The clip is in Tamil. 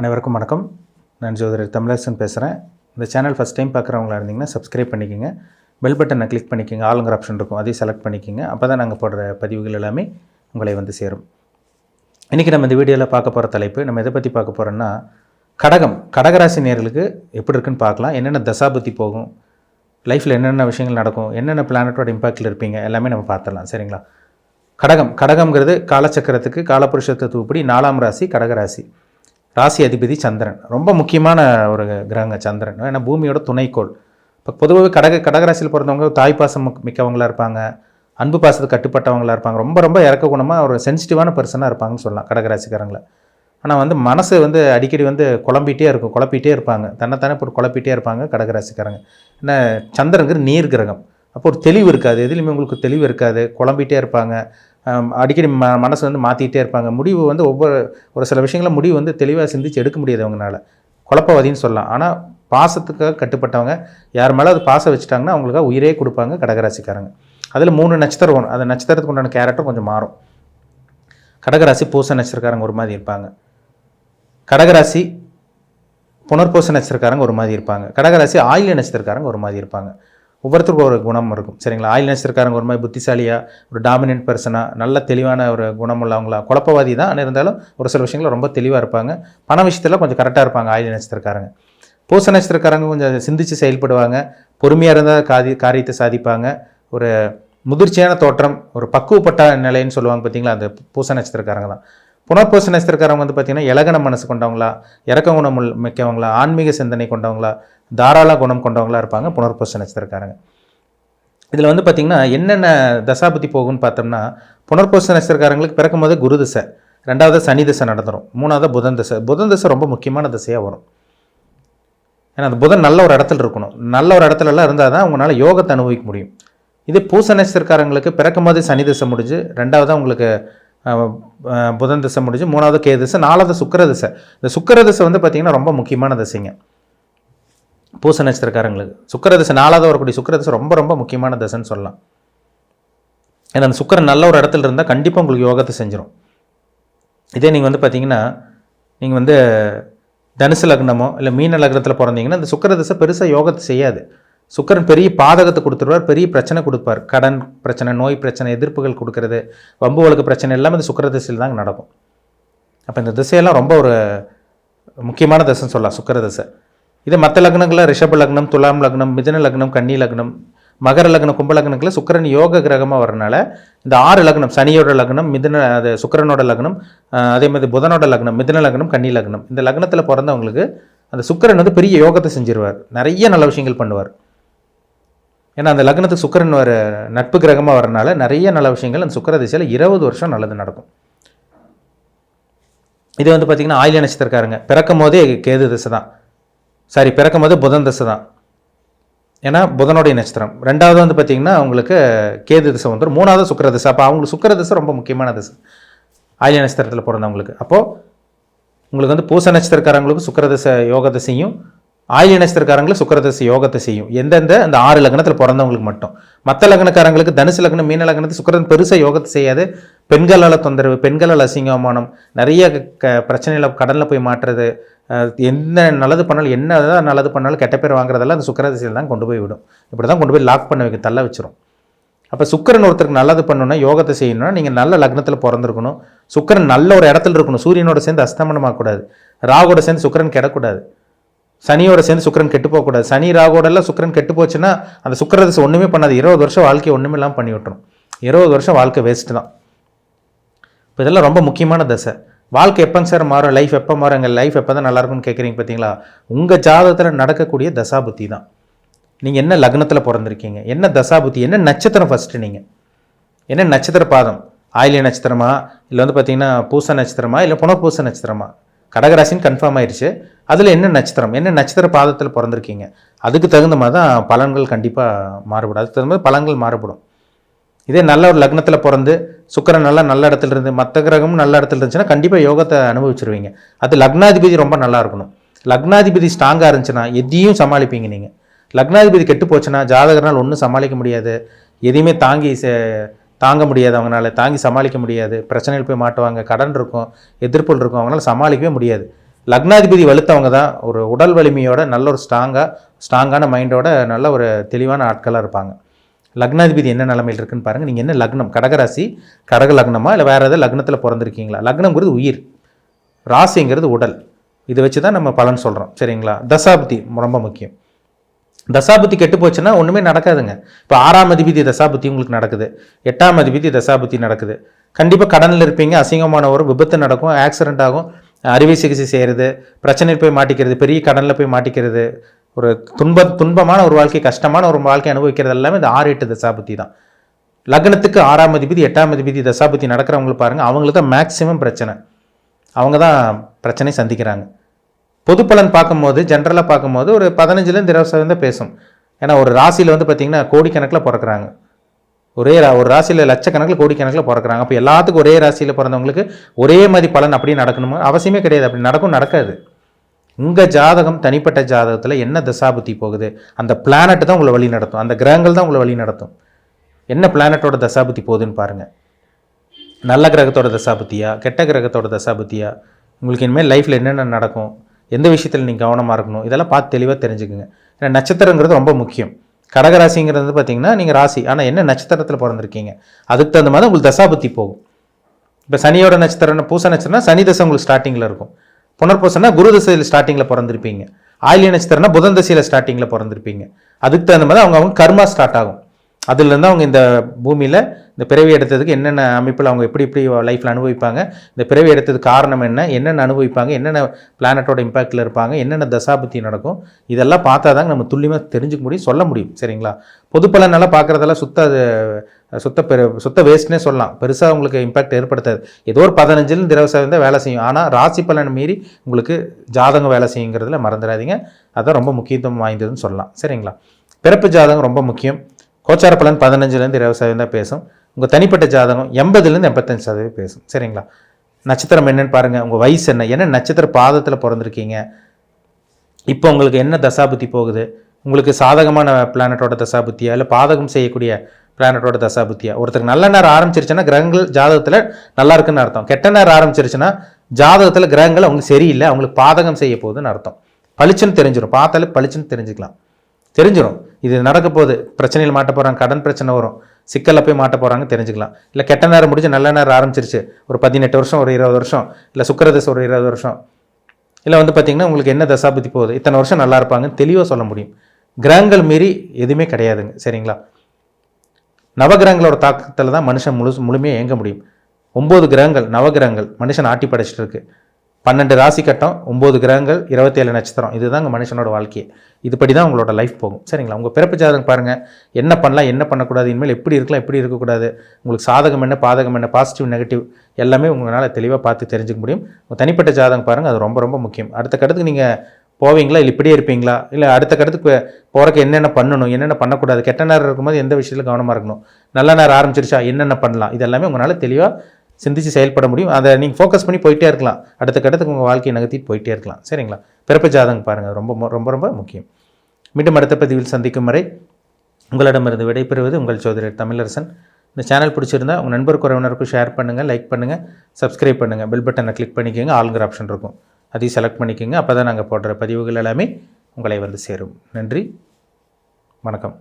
அனைவருக்கும் வணக்கம். நான் ஜோதிடர் தமிழரசன் பேசுகிறேன் இந்த சேனல் ஃபஸ்ட் டைம் பார்க்குறவங்களா இருந்தீங்கன்னா சப்ஸ்கிரைப் பண்ணிக்கோங்க. பெல் பட்டனை கிளிக் பண்ணிக்கோங்க. ஆளுங்கிற ஆப்ஷன் இருக்கும். அதையும் செலக்ட் பண்ணிக்கோங்க. அப்போ தான் நாங்கள் போடுற பதிவுகள் எல்லாமே உங்களை வந்து சேரும். இன்றைக்கி நம்ம இந்த வீடியோவில் பார்க்க போகிற தலைப்பு நம்ம எதை பற்றி பார்க்க போகிறோன்னா கடகம் கடகராசி நேர்களுக்கு எப்படி இருக்குன்னு பார்க்கலாம். என்னென்ன தசாபுத்தி போகும்? லைஃப்பில் என்னென்ன விஷயங்கள் நடக்கும்? என்னென்ன பிளானட்டோட இம்பாக்டில் இருப்பீங்க? எல்லாமே நம்ம பார்த்துடலாம். சரிங்களா? கடகம் கடகம்ங்கிறது காலச்சக்கரத்துக்கு காலபுருஷத்துவப்படி நாலாம் ராசி கடகராசி. ராசி அதிபதி சந்திரன். ரொம்ப முக்கியமான ஒரு கிரகங்க சந்திரன். ஏன்னா பூமியோட துணைக்கோள். இப்போ பொதுவாகவே கடக கடகராசியில் பிறந்தவங்க தாய்ப்பாசம் மிக்க- மிக்கவங்களா இருப்பாங்க. அன்பு பாசத்துக்கு கட்டுப்பட்டவங்களா இருப்பாங்க. ரொம்ப ரொம்ப இறக்க குணமாக ஒரு சென்சிட்டிவான பர்சனாக இருப்பாங்கன்னு சொல்லலாம் கடகராசிக்காரங்களை. ஆனால் வந்து மனசு வந்து அடிக்கடி வந்து குழம்பிகிட்டே இருக்கும் குழப்பிட்டே இருப்பாங்க. தன்னைத்தானே போட்டு குழப்பிட்டே இருப்பாங்க கடகராசிக்காரங்க. ஏன்னா சந்திரங்கிற நீர் கிரகம். அப்போ ஒரு தெளிவு இருக்காது. எதுலையுமே உங்களுக்கு தெளிவு இருக்காது. குழம்பிகிட்டே இருப்பாங்க. அடிக்கடி ம மனசு வந்து மாற்றிக்கிட்டே இருப்பாங்க. முடிவு வந்து ஒவ்வொரு ஒரு சில விஷயங்கள முடிவு வந்து தெளிவாக சிந்திச்சு எடுக்க முடியாது அவங்களால குழப்பவாதின்னு சொல்லலாம். ஆனால் பாசத்துக்காக கட்டுப்பட்டவங்க யார் மேலே அது பாசம் வச்சுட்டாங்கன்னா அவங்களுக்காக உயிரே கொடுப்பாங்க கடகராசிக்காரங்க. அதில் மூணு நட்சத்திரம் வரும். அந்த நட்சத்திரத்துக்கு உண்டான கேரக்டர் கொஞ்சம் மாறும். கடகராசி பூச நட்சத்திரக்காரங்க ஒரு மாதிரி இருப்பாங்க. கடகராசி புனர்பூச நட்சத்திரக்காரங்க ஒரு மாதிரி இருப்பாங்க. கடகராசி ஆயில நட்சத்திரக்காரங்க ஒரு மாதிரி இருப்பாங்க. ஒவ்வொருத்தருக்கும் ஒரு குணம் இருக்கும். சரிங்களா? ஆயில் நட்சத்திரக்காரங்க ஒரு மாதிரி புத்திசாலியாக ஒரு டாமினன்ட் பர்சனாக நல்ல தெளிவான ஒரு குணம் உள்ளவங்களா குழப்பவாதி தான். ஆனால் இருந்தாலும் ஒரு சில விஷயங்கள் ரொம்ப தெளிவாக இருப்பாங்க. பண விஷயத்தில் கொஞ்சம் கரெக்டாக இருப்பாங்க ஆயில் நட்சத்திரக்காரங்க பூச நட்சத்திரக்காரங்க கொஞ்சம் சிந்திச்சு செயல்படுவாங்க. பொறுமையாக இருந்தால் காதி காரியத்தை சாதிப்பாங்க. ஒரு முதிர்ச்சியான தோற்றம் ஒரு பக்குவப்பட்ட நிலைன்னு சொல்லுவாங்க பார்த்தீங்களா அந்த பூச நட்சத்திரக்காரங்க தான். புனர்பூச நட்சத்திரக்காரங்க வந்து பார்த்திங்கன்னா இலகன மனசு கொண்டவங்களா இறக்க குணம் மிக்கவங்களா ஆன்மீக சிந்தனை கொண்டவங்களா தாராள குணம் கொண்டவங்களா இருப்பாங்க புனர்பூச நட்சத்திரக்காரங்க இதில் வந்து பார்த்திங்கன்னா என்னென்ன தசாபதி போகும்னு பார்த்தோம்னா புனர்பூச நட்சத்திரக்காரங்களுக்கு பிறக்கும்போது குரு திசை ரெண்டாவது சனி திசை நடந்துடும் மூணாவது புதன் திசை. புதன் திசை ரொம்ப முக்கியமான திசையாக வரும். ஏன்னா அந்த புதன் நல்ல ஒரு இடத்துல இருக்கணும். நல்ல ஒரு இடத்துலலாம் இருந்தால் தான் உங்களால் யோகத்தை அனுபவிக்க முடியும். இது பூச நட்சத்திரக்காரங்களுக்கு பிறக்கும்போது சனி திசை முடிஞ்சு ரெண்டாவது உங்களுக்கு புதன் திசை முடிஞ்சு மூணாவது கே திசை நாலாவது சுக்கிர திசை. இந்த சுக்கிர திசை வந்து பார்த்திங்கன்னா ரொம்ப முக்கியமான திசைங்க. பூச நட்சத்திரக்காரங்களுக்கு. சுக்கர திசை நாலாவது வரக்கூடிய சுக்கர திசை ரொம்ப ரொம்ப முக்கியமான திசைன்னு சொல்லலாம். ஏன்னா அந்த சுக்கரன் நல்ல ஒரு இடத்துல இருந்தால் கண்டிப்பாக உங்களுக்கு யோகத்தை செஞ்சிடும் இதே நீங்கள் வந்து பார்த்தீங்கன்னா நீங்கள் வந்து தனுசு லக்னமோ இல்லை மீன லக்னத்தில் பிறந்தீங்கன்னா இந்த சுக்கர திசை பெருசாக யோகத்தை செய்யாது. சுக்கரன் பெரிய பாதகத்தை கொடுத்துருவார் பெரிய பிரச்சனை கொடுப்பார். கடன் பிரச்சனை நோய் பிரச்சனை எதிர்ப்புகள் கொடுக்கறது வம்பு வழக்கு பிரச்சனை எல்லாமே இந்த சுக்கர திசையில் தாங்க நடக்கும். அப்போ இந்த திசையெல்லாம் ரொம்ப ஒரு முக்கியமான திசைன்னு சொல்லலாம் சுக்கர திசை. இது மற்ற லக்னங்களில் ரிஷப லக்னம் துலாம் லக்னம் மிதன லக்னம் கன்னி லக்னம் மகர லக்னம் கும்ப லக்னங்களில் சுக்கிரன் யோக கிரகமாக வரனால இந்த ஆறு லக்னம் சனியோட லக்னம் மிதன அது சுக்கரனோட லக்னம் அதே மாதிரி புதனோட லக்னம் மிதன லக்னம் கன்னி லக்னம். இந்த லக்னத்தில் பிறந்தவங்களுக்கு அந்த சுக்கரன் வந்து பெரிய யோகத்தை செஞ்சிருவார். நிறைய நல்ல விஷயங்கள் பண்ணுவார். ஏன்னா அந்த லக்னத்துக்கு சுக்கரன் வர நட்பு கிரகமாக வரனால நிறைய நல்ல விஷயங்கள் அந்த சுக்கிர திசையில் இருபது வருஷம் நல்லது நடக்கும். இது வந்து பார்த்திங்கன்னா ஆயில நட்சத்திரக்காரங்க. பிறக்கும் போதே கேது திசை தான். சாரி பிறக்கும் போது புதன் திசை தான். ஏன்னா புதனுடைய நட்சத்திரம். ரெண்டாவது வந்து பார்த்திங்கன்னா அவங்களுக்கு கேது திசை வந்துடும் மூணாவது சுக்கர திசை. அப்போ அவங்களுக்கு சுக்கிர திசை ரொம்ப முக்கியமான திசை. ஆயில நட்சத்திரத்தில் பிறந்தவங்களுக்கு. அப்போது உங்களுக்கு வந்து பூச நட்சத்திரக்காரங்களுக்கு சுக்கர திசை யோக திசையும் ஆயில நட்சத்திரக்காரங்களுக்கு சுக்கரதசி யோகத்தை செய்யும் எந்தெந்த? அந்த ஆறு லக்னத்தில் பிறந்தவங்களுக்கு மட்டும். மற்ற லக்னக்காரங்களுக்கு தனுசு லக்னம் மீன லக்னத்து சுக்கிரன் பெருசாக யோகத்தை செய்யாது. பெண்களால் தொந்தரவு பெண்களால் அசிங்கமானம் நிறைய க பிரச்சனையில் கடனில் போய் மாட்டுறது என்ன நல்லது பண்ணாலும் என்ன தான் நல்லது பண்ணாலும் கெட்ட பேர் வாங்குறதெல்லாம் அந்த சுக்கரதசியில் தான் கொண்டு போய் விடும். இப்படி தான் கொண்டு போய் லாக் பண்ண வைக்க தள்ள வச்சிரும். அப்போ சுக்கிரன் ஒருத்தருக்கு நல்லது பண்ணணும்னா யோகத்தை செய்யணும்னா நீங்கள் நல்ல லக்னத்தில் பிறந்திருக்கணும். சுக்கிரன் நல்ல ஒரு இடத்துல இருக்கணும். சூரியனோட சேர்ந்து அஸ்தமனமாகக்கூடாது ராகோட சேர்ந்து சுக்கிரன் கிடக்கூடாது. சனியோட சேர்ந்து சுக்கரன் கெட்டு போகக்கூடாது. சனி ராகோடெல்லாம் சுக்கரன் கெட்டு போச்சுன்னா அந்த சுக்கரதிசை ஒன்றுமே பண்ணாது. இருபது வருஷம் வாழ்க்கையை ஒன்றுமே இல்லாமல் பண்ணி விட்டுரும். இருபது வருஷம் வாழ்க்கை வேஸ்ட்டு தான். இப்போ இதெல்லாம் ரொம்ப முக்கியமான தசை. வாழ்க்கை எப்போங்க சார் மாறும்? லைஃப் எப்போ மாறும்? எங்கள் லைஃப் எப்போ தான் நல்லா இருக்கும்னு கேட்குறீங்க பார்த்தீங்களா உங்கள் ஜாதகத்தில் நடக்கக்கூடிய தசாபுத்தி தான். நீங்கள் என்ன லக்னத்தில் பிறந்திருக்கீங்க? என்ன தசாபுத்தி? என்ன நட்சத்திரம் ஃபஸ்ட்டு நீங்கள் என்ன நட்சத்திர பாதம்? ஆயிலிய நட்சத்திரமா? இல்லை வந்து பார்த்தீங்கன்னா பூச நட்சத்திரமா? இல்லை புனர்பூச நட்சத்திரமா? கடகராசின்னு கன்ஃபார்ம் ஆயிடுச்சு அதில் என்ன நட்சத்திரம்? என்ன நட்சத்திர பாதத்தில் பிறந்திருக்கீங்க? அதுக்கு தகுந்த மாதிரி தான் பலன்கள் கண்டிப்பாக மாறுபடும். அதுக்கு தகுந்த மாதிரி பலன்கள் மாறுபடும். இதே நல்ல ஒரு லக்னத்தில் பிறந்து சுக்கரன் நல்லா நல்ல இடத்துல இருந்து மற்ற கிரகமும் நல்ல இடத்துல இருந்துச்சுன்னா கண்டிப்பாக யோகத்தை அனுபவிச்சிருவீங்க. அது லக்னாதிபதி ரொம்ப நல்லா இருக்கணும். லக்னாதிபதி ஸ்ட்ராங்காக இருந்துச்சுன்னா எதையும் சமாளிப்பீங்க நீங்கள் லக்னாதிபதி கெட்டு போச்சுன்னா ஜாதகர்னால் ஒன்றும் சமாளிக்க முடியாது. எதையுமே தாங்கி தாங்க முடியாது அவங்களால தாங்கி சமாளிக்க முடியாது. பிரச்சனைகள் போய் மாட்டுவாங்க கடன் இருக்கும் எதிர்ப்புகள் இருக்கும் அவங்களால சமாளிக்கவே முடியாது. லக்னாதிபதி வலுத்தவங்க தான். ஒரு உடல் வலிமையோட நல்ல ஒரு ஸ்ட்ராங்காக ஸ்ட்ராங்கான மைண்டோட நல்ல ஒரு தெளிவான ஆட்களாக இருப்பாங்க. லக்னாதிபதி என்ன நிலமையில் இருக்குன்னு பாருங்கள் நீங்கள் என்ன லக்னம்? கடகராசி கடக லக்னமா? இல்லை வேறு ஏதாவது லக்னத்தில் பிறந்திருக்கீங்களா? லக்னம்ங்கிறது உயிர். ராசிங்கிறது உடல். இதை வச்சு தான் நம்ம பலன் சொல்கிறோம் சரிங்களா? தசாபதி ரொம்ப முக்கியம். தசாபுத்தி கெட்டு போச்சுன்னா ஒன்றுமே நடக்காதுங்க. இப்போ ஆறாம் அதிபதி தசாபுத்தி உங்களுக்கு நடக்குது. எட்டாம் அதிபதி தசாபுத்தி நடக்குது. கண்டிப்பாக கடனில் இருப்பீங்க. அசிங்கமான ஒரு விபத்து நடக்கும். ஆக்சிடென்ட் ஆகும். அறுவை சிகிச்சை செய்கிறது பிரச்சனையில் போய் மாட்டிக்கிறது பெரிய கடனில் போய் மாட்டிக்கிறது ஒரு துன்ப துன்பமான ஒரு வாழ்க்கை கஷ்டமான ஒரு வாழ்க்கை அனுபவிக்கிறது எல்லாமே இந்த ஆறு எட்டு தசாபுத்தி தான். லக்னத்துக்கு ஆறாம் அதிபதி எட்டாம் அதிபதி தசாபுத்தி நடக்கிறவங்களுக்கு பாருங்கள் அவங்களுக்கு தான் மேக்ஸிமம் பிரச்சனை. அவங்க தான் பிரச்சனை சந்திக்கிறாங்க. பொது பலன் பார்க்கும்போது ஜென்ரலாக பார்க்கும்போது ஒரு பதினஞ்சுலேருந்து இருபது சதவீதம் பேசும். ஏன்னா ஒரு ராசியில் வந்து பார்த்திங்கன்னா கோடிக்கணக்கில் பிறக்கிறாங்க. ஒரே ரா ஒரு ராசியில் லட்சக்கணக்கில் கோடிக்கணக்கில் பிறக்கிறாங்க. அப்போ எல்லாத்துக்கும் ஒரே ராசியில் பிறந்தவங்களுக்கு ஒரே மாதிரி பலன் அப்படியே நடக்கணுமா? அவசியமே கிடையாது. அப்படி நடக்கும் நடக்காது. உங்கள் ஜாதகம் தனிப்பட்ட ஜாதகத்தில் என்ன தசாபுத்தி போகுது? அந்த பிளானட் தான் உங்களை வழி நடத்தும். அந்த கிரகங்கள் தான் உங்களை வழி நடத்தும். என்ன பிளானட்டோட தசாபுத்தி போகுதுன்னு பாருங்கள் நல்ல கிரகத்தோட தசாபுத்தியா? கெட்ட கிரகத்தோட தசாபுத்தியா? உங்களுக்கு இனிமேல் லைஃப்பில் என்னென்ன நடக்கும்? எந்த விஷயத்தில் நீங்கள் கவனமாக இருக்கணும்? இதெல்லாம் பார்த்து தெளிவாக தெரிஞ்சுக்குங்க. ஏன்னா நட்சத்திரங்கிறது ரொம்ப முக்கியம். கடகராசிங்கிறது வந்து பார்த்தீங்கன்னா நீங்கள் ராசி. ஆனால் என்ன நட்சத்திரத்தில் பிறந்திருக்கீங்க? அதுக்கு தகுந்த மாதிரி உங்களுக்கு தசாபுத்தி போகும். இப்போ சனியோட நட்சத்திரம் பூச நட்சத்திரம்னா சனி தசை உங்களுக்கு ஸ்டார்டிங்கில் இருக்கும். புனர்பூசம்னா குரு தசையில் ஸ்டார்டிங்கில் பிறந்திருப்பீங்க. ஆயிலிய நட்சத்திரம்னா புதன் தசையில் ஸ்டார்டிங்கில் பிறந்திருப்பீங்க. அதுக்கு தகுந்த மாதிரி அவங்க அவங்க கர்மா ஸ்டார்ட் ஆகும். அதுலேருந்து அவங்க இந்த பூமியில் இந்த பிறவி எடுத்ததுக்கு என்னென்ன அமைப்பில் அவங்க எப்படி எப்படி லைஃப்பில் அனுபவிப்பாங்க இந்த பிறவி எடுத்ததுக்கு காரணம் என்ன என்னென்ன அனுபவிப்பாங்க என்னென்ன பிளானட்டோட இம்பாக்டில் இருப்பாங்க என்னென்ன தசாபுத்தி நடக்கும் இதெல்லாம் பார்த்தா தாங்க நம்ம துல்லியமாக தெரிஞ்சுக்க முடியும் சொல்ல முடியும் சரிங்களா? பொதுப்பலனெல்லாம் பார்க்குறதெல்லாம் சுத்த அது சுத்த பெரு சுத்த வேஸ்ட்னே சொல்லலாம். பெருசாக உங்களுக்கு இம்பாக்ட் ஏற்படுத்தாது. ஏதோ ஒரு பதினஞ்சுலேருந்து இருபது சதவீதம் வேலை செய்யும். ஆனால் ராசி பலன் மீறி உங்களுக்கு ஜாதகம் வேலை செய்யுங்கிறதுல மறந்துடாதீங்க. அதான் ரொம்ப முக்கியத்துவம் வாய்ந்ததுன்னு சொல்லலாம் சரிங்களா? பிறப்பு ஜாதகம் ரொம்ப முக்கியம். கோச்சார பலன் பதினஞ்சுலேருந்து இருபது சதவீதம் தான் பேசும். உங்கள் தனிப்பட்ட ஜாதகம் எண்பதுலேருந்து எண்பத்தஞ்சு சதவீதம் பேசும். சரிங்களா? நட்சத்திரம் என்னன்னு பாருங்கள் உங்கள் வயசு என்ன? என்ன நட்சத்திர பாதத்தில் பிறந்திருக்கீங்க? இப்போ உங்களுக்கு என்ன தசாபுத்தி போகுது? உங்களுக்கு சாதகமான பிளானட்டோட தசாபுத்தியா? இல்லை பாதகம் செய்யக்கூடிய பிளானட்டோட தசாபுத்தியா? ஒருத்தருக்கு நல்ல நேரம் ஆரம்பிச்சிருச்சுன்னா கிரகங்கள் ஜாதகத்தில் நல்லா இருக்குன்னு அர்த்தம். கெட்ட நேரம் ஆரம்பிச்சிருச்சுன்னா ஜாதகத்தில் கிரகங்கள் அவங்களுக்கு சரியில்லை. அவங்களுக்கு பாதகம் செய்ய போகுதுன்னு அர்த்தம். பளிச்சுன்னு தெரிஞ்சிடும் பார்த்தாலே பளிச்சுன்னு தெரிஞ்சுக்கலாம். தெரிஞ்சிடும் இது நடக்க போகுது. பிரச்சனையில் மாட்ட போகிறாங்க கடன் பிரச்சனை வரும். சிக்கலில் போய் மாட்ட போகிறாங்க தெரிஞ்சுக்கலாம். இல்லை கெட்ட நேரம் முடிஞ்சு நல்ல நேரம் ஆரம்பிச்சிருச்சு. ஒரு பதினெட்டு வருஷம் ஒரு இருபது வருஷம் இல்லை சுக்கரதசை ஒரு இருபது வருஷம். இல்லை வந்து பார்த்திங்கன்னா உங்களுக்கு என்ன தசாபதி போகுது? இத்தனை வருஷம் நல்லா இருப்பாங்கன்னு தெளிவாக சொல்ல முடியும். கிரகங்கள் மீறி எதுவுமே கிடையாதுங்க. சரிங்களா? நவகிரகங்களோட தாக்கத்தில் தான் மனுஷன் முழு முழுமையாக இயங்க முடியும். ஒம்பது கிரகங்கள் நவகிரகங்கள் மனுஷன் ஆட்டி படைச்சிட்டு இருக்கு. பன்னெண்டு ராசி கட்டம் ஒம்பது கிரகங்கள் இருபத்தேழு நட்சத்திரம். இதுதாங்க மனுஷனோட வாழ்க்கையே. இதுபடி தான் உங்களோட லைஃப் போகும். சரிங்களா? உங்கள் பிறப்பு ஜாதகம் பாருங்கள் என்ன பண்ணலாம் என்ன பண்ணக்கூடாது இனிமேல் எப்படி இருக்கலாம் எப்படி இருக்கக்கூடாது உங்களுக்கு சாதகம் என்ன பாதகம் என்ன பாசிட்டிவ் நெகட்டிவ் எல்லாமே உங்களால் தெளிவாக பார்த்து தெரிஞ்சுக்க முடியும். உங்கள் தனிப்பட்ட ஜாதகம் பாருங்கள் அது ரொம்ப ரொம்ப முக்கியம். அடுத்த கட்டத்துக்கு நீங்கள் போவீங்களா இல்லை இப்படியே இருப்பீங்களா இல்லை அடுத்த கட்டத்துக்கு போகிறக்கு என்னென்ன பண்ணணும் என்னென்ன பண்ணக்கூடாது கெட்ட நேரம் இருக்கும்போது எந்த விஷயத்தில் கவனமாக இருக்கணும் நல்ல நேரம் ஆரம்பிச்சிருச்சா என்னென்ன பண்ணலாம் இதெல்லாமே உங்களால் தெளிவாக சிந்திச்சு செயல்பட முடியும். அதை நீங்கள் ஃபோக்கஸ் பண்ணி போயிட்டே இருக்கலாம். அடுத்த கட்டத்துக்கு உங்கள் வாழ்க்கையை நகர்த்திட்டு போயிட்டே இருக்கலாம். சரிங்களா? பிறப்பு ஜாதகம் பாருங்கள் ரொம்ப ரொம்ப ரொம்ப முக்கியம். மீண்டும் அடுத்த பதிவில் சந்திக்கும் வரை உங்களிடமிருந்து விடைபெறுவது உங்கள் சோதரர் தமிழரசன். இந்த சேனல் பிடிச்சிருந்தா உங்கள் நண்பர் உறவினருக்கும் ஷேர் பண்ணுங்கள் லைக் பண்ணுங்கள் சப்ஸ்கிரைப் பண்ணுங்கள் பெல் பட்டனை கிளிக் பண்ணிக்கோங்க. ஆளுங்கிற ஆப்ஷன் இருக்கும். அதையும் செலக்ட் பண்ணிக்கோங்க. அப்போ தான் நாங்கள் போடுற பதிவுகள் எல்லாமே உங்களை வந்து சேரும். நன்றி. வணக்கம்.